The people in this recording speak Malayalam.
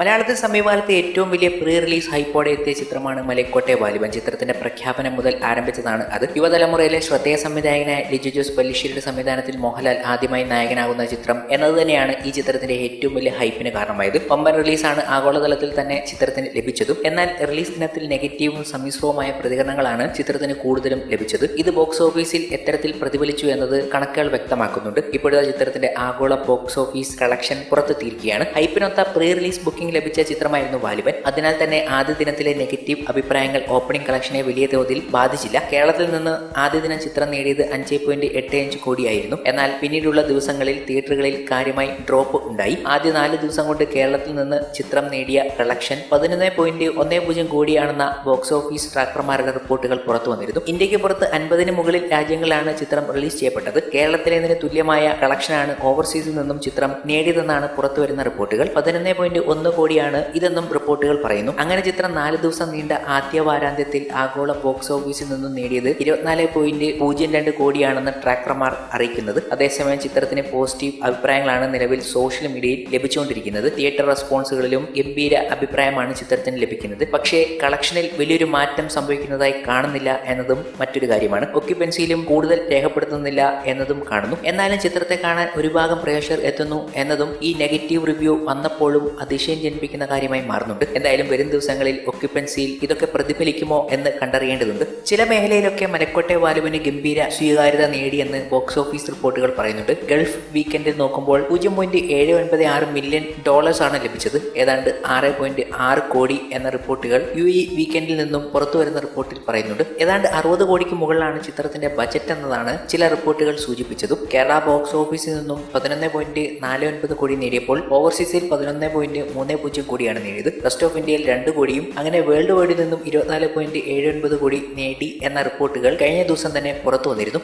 മലയാളത്തിൽ സമീപകാലത്തെ ഏറ്റവും വലിയ പ്രീ റിലീസ് ഹൈപ്പോടെ എത്തിയ ചിത്രമാണ് മലക്കോട്ടെ വാലിബൻ. ചിത്രത്തിന്റെ പ്രഖ്യാപനം മുതൽ ആരംഭിച്ചതാണ് അത്. യുവതലമുറയിലെ ശ്രദ്ധേയ സംവിധായകനായ ലിജു ജോസ് പല്ലിശ്ശേരിയുടെ സംവിധാനത്തിൽ മോഹൻലാൽ ആദ്യമായി നായകനാകുന്ന ചിത്രം എന്നത് തന്നെയാണ് ഈ ചിത്രത്തിന്റെ ഏറ്റവും വലിയ ഹൈപ്പിന് കാരണമായത്. ഒമ്പൻ റിലീസാണ് ആഗോളതലത്തിൽ തന്നെ ചിത്രത്തിന് ലഭിച്ചതും. എന്നാൽ റിലീസ് ദിനത്തിൽ നെഗറ്റീവും സമ്മിശ്രവുമായ പ്രതികരണങ്ങളാണ് ചിത്രത്തിന് കൂടുതലും ലഭിച്ചത്. ഇത് ബോക്സ് ഓഫീസിൽ എത്തരത്തിൽ പ്രതിഫലിച്ചു എന്നത് കണക്കുകൾ വ്യക്തമാക്കുന്നുണ്ട്. ഇപ്പോഴത്തെ ചിത്രത്തിന്റെ ആഗോള ബോക്സ് ഓഫീസ് കളക്ഷൻ പുറത്തെത്തിയിരിക്കുകയാണ്. ഹൈപ്പിനൊത്ത പ്രീ റിലീസ് ബുക്കിംഗ് ലഭിച്ച ചിത്രമായിരുന്നു വാലിബൻ. അതിനാൽ തന്നെ ആദ്യ ദിനത്തിലെ നെഗറ്റീവ് അഭിപ്രായങ്ങൾ ഓപ്പണിംഗ് കളക്ഷനെ വലിയ തോതിൽ ബാധിച്ചില്ല. കേരളത്തിൽ നിന്ന് ആദ്യ ദിനം ചിത്രം നേടിയത് അഞ്ച് പോയിന്റ് എട്ട് അഞ്ച് കോടിയായിരുന്നു. എന്നാൽ പിന്നീടുള്ള ദിവസങ്ങളിൽ തിയേറ്ററുകളിൽ കാര്യമായി ഡ്രോപ്പ് ഉണ്ടായി. ആദ്യ നാല് ദിവസം കൊണ്ട് കേരളത്തിൽ നിന്ന് ചിത്രം നേടിയ കളക്ഷൻ പതിനൊന്ന് പോയിന്റ് ഒന്ന് പൂജ്യം കോടിയാണെന്ന ബോക്സ് ഓഫീസ് ട്രാക്കർമാരുടെ റിപ്പോർട്ടുകൾ പുറത്തു വന്നിരുന്നു. ഇന്ത്യയ്ക്ക് പുറത്ത് അൻപതിന് മുകളിൽ രാജ്യങ്ങളിലാണ് ചിത്രം റിലീസ് ചെയ്യപ്പെട്ടത്. കേരളത്തിലേതിന് തുല്യമായ കളക്ഷനാണ് ഓവർസീസിൽ നിന്നും ചിത്രം നേടിയതെന്നാണ് പുറത്തുവരുന്ന റിപ്പോർട്ടുകൾ. പതിനൊന്ന് പോയിന്റ് ഒന്ന് കോടിയാണ് ഇതെന്നും റിപ്പോർട്ടുകൾ പറയുന്നു. അങ്ങനെ ചിത്രം നാല് ദിവസം നീണ്ട ആദ്യ വാരാന്ത്യത്തിൽ ആഗോള ബോക്സ് ഓഫീസിൽ നിന്നും നേടിയത് ഇരുപത്തിനാല് പോയിന്റ് പൂജ്യം രണ്ട് കോടിയാണെന്ന് ട്രാക്കർമാർ അറിയിക്കുന്നത്. അതേസമയം ചിത്രത്തിന് പോസിറ്റീവ് അഭിപ്രായങ്ങളാണ് നിലവിൽ സോഷ്യൽ മീഡിയയിൽ ലഭിച്ചുകൊണ്ടിരിക്കുന്നത്. തിയേറ്റർ റെസ്പോൺസുകളിലും ഗംഭീര അഭിപ്രായമാണ് ചിത്രത്തിന് ലഭിക്കുന്നത്. പക്ഷേ കളക്ഷനിൽ വലിയൊരു മാറ്റം സംഭവിക്കുന്നതായി കാണുന്നില്ല എന്നതും മറ്റൊരു കാര്യമാണ്. ഒക്യുപ്പൻസിയിലും കൂടുതൽ രേഖപ്പെടുത്തുന്നില്ല എന്നതും കാണുന്നു. എന്നാലും ചിത്രത്തെ കാണാൻ ഒരു ഭാഗം പ്രേക്ഷകർ എത്തുന്നു എന്നതും ഈ നെഗറ്റീവ് റിവ്യൂ വന്നപ്പോഴും അതിശയം ജനിപ്പിക്കുന്ന കാര്യമായി മാറുന്നുണ്ട്. എന്തായാലും വരും ദിവസങ്ങളിൽ ഒക്യുപ്പൻസിയിൽ ഇതൊക്കെ പ്രതിഫലിക്കുമോ എന്ന് കണ്ടറിയേണ്ടതുണ്ട്. ചില മേഖലയിലൊക്കെ മലക്കോട്ടെ വാലുവിന് ഗംഭീര സ്വീകാര്യത നേടിയെന്ന് ബോക്സ് ഓഫീസ് റിപ്പോർട്ടുകൾ പറയുന്നുണ്ട്. ഗൾഫ് വീക്കെൻഡിൽ നോക്കുമ്പോൾ പൂജ്യം പോയിന്റ് ഏഴ് ഒൻപത് ആറ് മില്യൺ ഡോളേഴ്സ് ആണ് ലഭിച്ചത്. ഏതാണ്ട് ആറ് പോയിന്റ് ആറ് കോടി എന്ന റിപ്പോർട്ടുകൾ യു ഇ വീക്കെൻഡിൽ നിന്നും പുറത്തു വരുന്ന റിപ്പോർട്ടിൽ പറയുന്നുണ്ട്. ഏതാണ്ട് അറുപത് കോടിക്ക് മുകളിലാണ് ചിത്രത്തിന്റെ ബജറ്റ് എന്നതാണ് ചില റിപ്പോർട്ടുകൾ സൂചിപ്പിച്ചതും. കേരള ബോക്സ് ഓഫീസിൽ നിന്നും പതിനൊന്ന് പോയിന്റ് നാല് ഒൻപത് കോടി നേടിയപ്പോൾ ഓവർസീസിൽ പതിനൊന്ന് പോയിന്റ് മൂന്ന് പൂജ്യം കോടിയാണ് നേടിയത്. റെസ്റ്റ് ഓഫ് ഇന്ത്യയിൽ രണ്ട് കോടിയും അങ്ങനെ വേൾഡ് വൈഡിൽ നിന്നും ഇരുപത്തിനാല് പോയിന്റ് ഏഴ് ഒൻപത് കോടി നേടി എന്ന റിപ്പോർട്ടുകൾ കഴിഞ്ഞ ദിവസം തന്നെ പുറത്തു വന്നിരുന്നു.